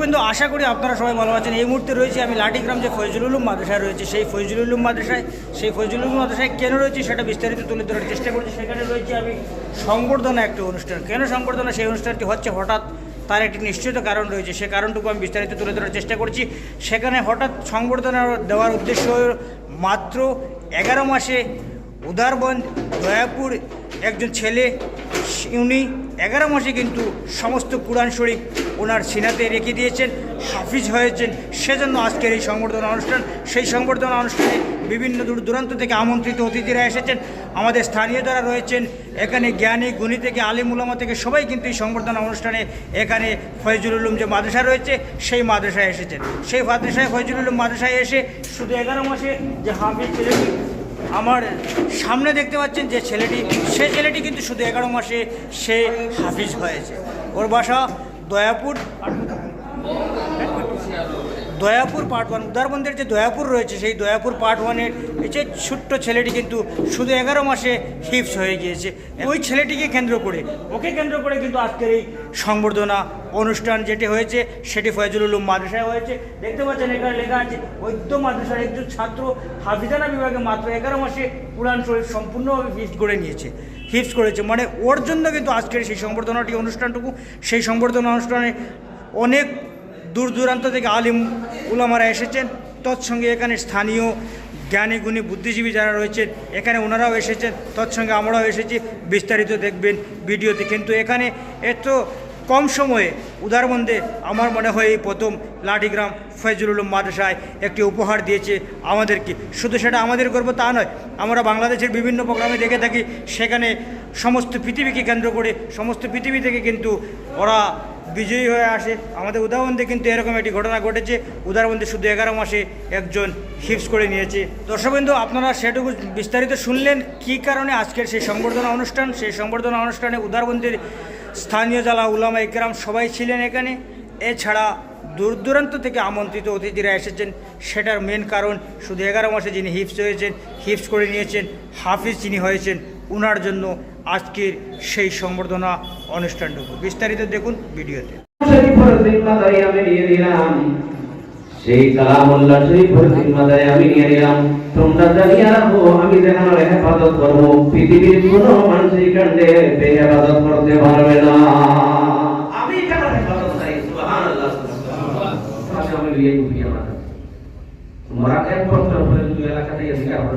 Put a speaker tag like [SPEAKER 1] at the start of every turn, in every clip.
[SPEAKER 1] কিন্তু আশা করি আপনারা সবাই ভালো আছেন। এই মুহূর্তে রয়েছে আমি লাঠিগ্রাম যে ফয়জুল উলুম মাদ্রাসায় রয়েছে, সেই ফয়জুল উলুম মাদ্রাসায়, সেই ফয়জুল উলুম মাদ্রাসায় কেন রয়েছে সেটা বিস্তারিত তুলে ধরার চেষ্টা করছি। সেখানে রয়েছে আমি সংবর্ধনা একটা অনুষ্ঠান। কেন সংবর্ধনা? সেই অনুষ্ঠানটি হচ্ছে হঠাৎ তার একটি নিশ্চিত কারণ রয়েছে। সে কারণটুকু আমি বিস্তারিত তুলে ধরার চেষ্টা করছি। সেখানে হঠাৎ সংবর্ধনা দেওয়ার উদ্দেশ্য মাত্র এগারো মাসে উদারবন, দয়াপুর একজন ছেলে, উনি এগারো মাসে কিন্তু সমস্ত কোরআন শরীফ ওনার সিনাতে রেখে দিয়েছেন, হাফিজ হয়েছেন। সেজন্য আজকের এই সংবর্ধনা অনুষ্ঠান, সেই সংবর্ধনা অনুষ্ঠানে বিভিন্ন দূর দূরান্ত থেকে আমন্ত্রিত অতিথিরা এসেছেন। আমাদের স্থানীয় যারা রয়েছেন, এখানে জ্ঞানী, গুণী থেকে আলিম উলামা থেকে সবাই কিন্তু এই সংবর্ধনা অনুষ্ঠানে এখানে ফয়জুল উলুম যে মাদ্রাসা রয়েছে, সেই মাদ্রাসায় এসেছেন। সেই মাদ্রাসায়, ফয়জুল উলুম মাদ্রাসায় এসে শুধু এগারো মাসে যে হাফিজ ছেলেটি আমার সামনে দেখতে পাচ্ছেন যে ছেলেটি, সে ছেলেটি কিন্তু শুধু এগারো মাসে সে হাফিজ হয়েছে। ওর বাসা দয়াপুর। দয়াপুর পার্ট ওয়ান উদারবন্দের যে দয়াপুর রয়েছে, সেই দয়াপুর পার্ট ওয়ানের যে ছোট্ট ছেলেটি কিন্তু শুধু এগারো মাসে হিপস হয়ে গিয়েছে। ওই ছেলেটিকে কেন্দ্র করে, ওকে কেন্দ্র করে কিন্তু আজকের এই সংবর্ধনা অনুষ্ঠান যেটি হয়েছে, সেটি ফয়জুল মাদ্রাসায় হয়েছে। দেখতে পাচ্ছেন এখানে লেখা আছে ঐক্য মাদ্রাসার একজন ছাত্র হাফিজানা বিভাগে মাত্র এগারো মাসে কোরআন শরীফ সম্পূর্ণভাবে ফিক্সড করে নিয়েছে ফিক্স করেছে। মানে ওর জন্য কিন্তু আজকের সেই সংবর্ধনাটি অনুষ্ঠানটুকু, সেই সংবর্ধনা অনুষ্ঠানে অনেক দূর দূরান্ত থেকে আলিম উলামারা এসেছেন। তৎসঙ্গে এখানে স্থানীয় জ্ঞানী, গুণী, বুদ্ধিজীবী যারা রয়েছেন এখানে ওনারাও এসেছেন। তৎসঙ্গে আমরাও এসেছি। বিস্তারিত দেখবেন ভিডিওতে। কিন্তু এখানে এত কম সময়ে উদারবন্দে আমার মনে হয় এই প্রথম লাঠিগ্রাম ফয়জুল মাদ্রাসায় একটি উপহার দিয়েছে আমাদেরকে। শুধু সেটা আমাদের গর্ব তা নয়, আমরা বাংলাদেশের বিভিন্ন প্রোগ্রামে দেখে থাকি, সেখানে সমস্ত পৃথিবীকে কেন্দ্র করে, সমস্ত পৃথিবী থেকে কিন্তু ওরা বিজয়ী হয়ে আসে। আমাদের উদাহরণে কিন্তু এরকম একটি ঘটনা ঘটেছে। উদাহরণে শুধু এগারো মাসে একজন হিপস করে নিয়েছে। দর্শকবৃন্দ, আপনারা সেটুকু বিস্তারিত শুনলেন কী কারণে আজকের সেই সংবর্ধনা অনুষ্ঠান? সেই সংবর্ধনা অনুষ্ঠানে উদারবন্দির স্থানীয় যারা উলামা ইকরাম সবাই ছিলেন এখানে। এছাড়া দূর দূরান্ত থেকে আমন্ত্রিত অতিথিরা এসেছেন। সেটার মেন কারণ শুধু এগারো মাসে যিনি হিপস হয়েছেন, হিপস করে নিয়েছেন, হাফিজ যিনি হয়েছেন, উনার জন্য আজকের সেই সংবর্ধনা অনুষ্ঠানটুকু। বিস্তারিত দেখুন ভিডিওতে।
[SPEAKER 2] সেই কালামুল্লাহ শরীফের জিম্মাদারি আমি নিয়ে নিলাম। তোমরা জানিয়া রাখো আমি যেন হেফাজত করব। পৃথিবীর কোন মানুষের কাণ্ডে হেফাজত করতে পারবে না। আমি তোমরা এক বছর পরে দুই এলাকাতে এসে আমরা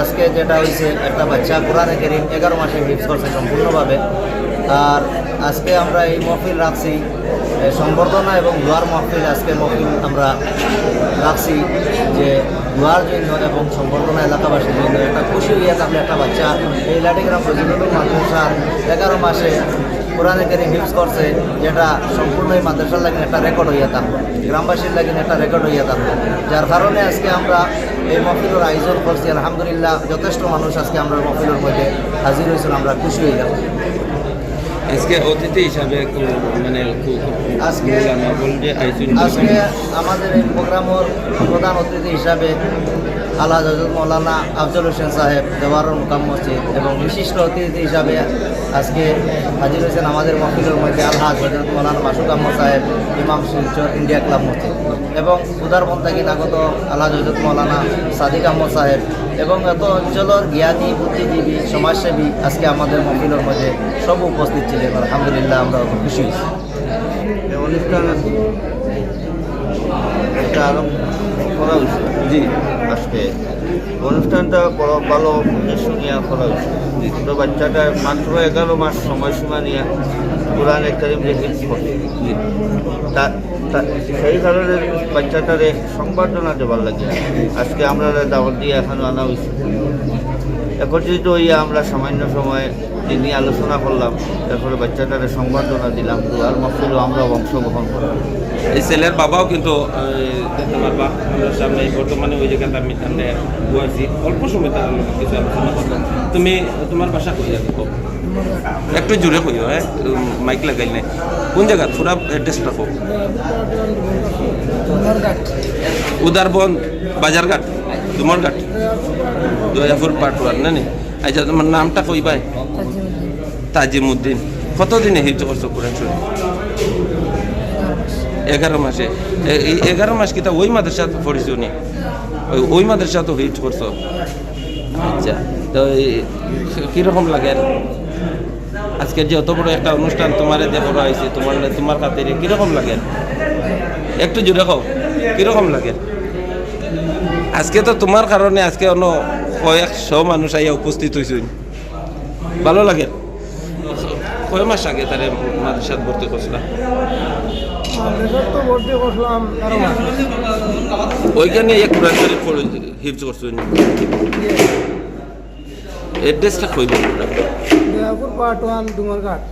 [SPEAKER 3] আজকে যেটা হয়েছে একটা বাচ্চা কোরআনে কেরিম এগারো মাসে হিপস করছে সম্পূর্ণভাবে। আর আজকে আমরা এই মহফিল রাখছি এ, সংবর্ধনা এবং দুয়ার মহফিল আজকে মহফিল আমরা রাখছি যে দুয়ার জন্য এবং সংবর্ধনা এলাকাবাসীর জন্য একটা খুশি হইয়া থাকলে একটা বাচ্চা এই লাঠিগ্রাম ফজিলুল মাদ্রাসার এগারো মাসে কোরআনে কেরিম হিপস করছে যেটা সম্পূর্ণ এই মাদ্রাসার লাগি একটা রেকর্ড হইয়া থাকল গ্রামবাসীর লাগি একটা রেকর্ড হইয়া থাকল। যার কারণে আজকে আমরা এই মহফিলের আয়োজন করছি। আলহামদুলিল্লাহ, যথেষ্ট মানুষ আজকে আমরা মহফিলের মধ্যে হাজির হয়েছিল আমরা খুশি গেলাম
[SPEAKER 4] আজকে অতিথি হিসাবে মানে
[SPEAKER 3] আজকে- আজকে আমাদের এই প্রোগ্রামের প্রধান অতিথি হিসাবে আল্লাহ হজরত মৌলানা আফজল হোসেন সাহেব দেওয়ারুল মুকাম মসজিদ এবং বিশিষ্ট অতিথি হিসাবে আজকে হাজির হয়েছেন আমাদের মহফিলের মধ্যে আলহাজ হজরত মৌলানা আহমদ সাহেব ইমাম শিলচর ইন্ডিয়া ক্লাব মসজিদ এবং উদারবন থেকে আগত আলহাজ হজরত মৌলানা সাদিক আহমদ সাহেব এবং এত অঞ্চলের জ্ঞানী, বুদ্ধিজীবী, সমাজসেবী আজকে আমাদের মন্দিরের মধ্যে সব উপস্থিত ছিলেন। আলহামদুলিল্লাহ, আমরা খুব খুশি হয়েছি।
[SPEAKER 5] অনুষ্ঠান একটা করা
[SPEAKER 4] জি।
[SPEAKER 6] আজকে। অনুষ্ঠানটা বড় ভালো শুনিয়া করা হয়েছে। তো বাচ্চাটা মাত্র এগারো মাস সময়সীমা নিয়ে
[SPEAKER 4] জি।
[SPEAKER 6] তা- তা- সেই কারণে বাচ্চাটারে সংবর্ধনা দেবার লাগে। আজকে আমরা দাওয়াত দিয়ে এখন আনা হয়েছে। একত্রিত হইয়া আমরা সামান্য সময় নিয়ে আলোচনা করলাম তারপরে বাচ্চাটারে সংবর্ধনা দিলাম আর মফিলও আমরা অংশগ্রহণ করলাম।
[SPEAKER 4] এই ছেলের বাবাও কিন্তু আমরা সামনে বর্তমানে ওই জায়গাতে আমি বসি অল্প সময় তার কিছু আলোচনা করলাম। তুমি তোমার বাসা কই যাবে একটু জোরে কইও হ্যাঁ? মাইক লাগাই নাই। কোন জায়গা? পুরা অ্যাড্রেসটা কও উদারবন বাজারঘাট? ডুমরঘাট দয়াপুর পাটুয়ার না নি? আচ্ছা তোমার নামটা কই ভাই? তাজিমুদ্দিন। কতদিনে হিফজ করছ কোরআন শরীফ এগারো মাসে। এই এগারো মাস কিতা ওই মাদ্রাসা পড়িছো নি? ওই ওই মাদ্রাসা তো হিট করছ? আচ্ছা তো কীরকম লাগে? আজকে যে অত বড় একটা অনুষ্ঠান তোমার যে করা হয়েছে তোমার তোমার খাতিরে কীরকম লাগে? একটু জুড়ে খাও কীরকম লাগে? আজকে তো তোমার কারণে আজকে অন্য কয়েকশো মানুষ আইয়া উপস্থিত হয়েছেন ভালো লাগে? কয় মাস আগে তারে মাদ্রাসাত ভর্তি করছিলাম? ওইখানে এক কোরআন শরীফ হিফজ করছেন এড্রেসটা কইবেন
[SPEAKER 7] দয়াপুর পার্ট ওয়ান ডুমারঘাট।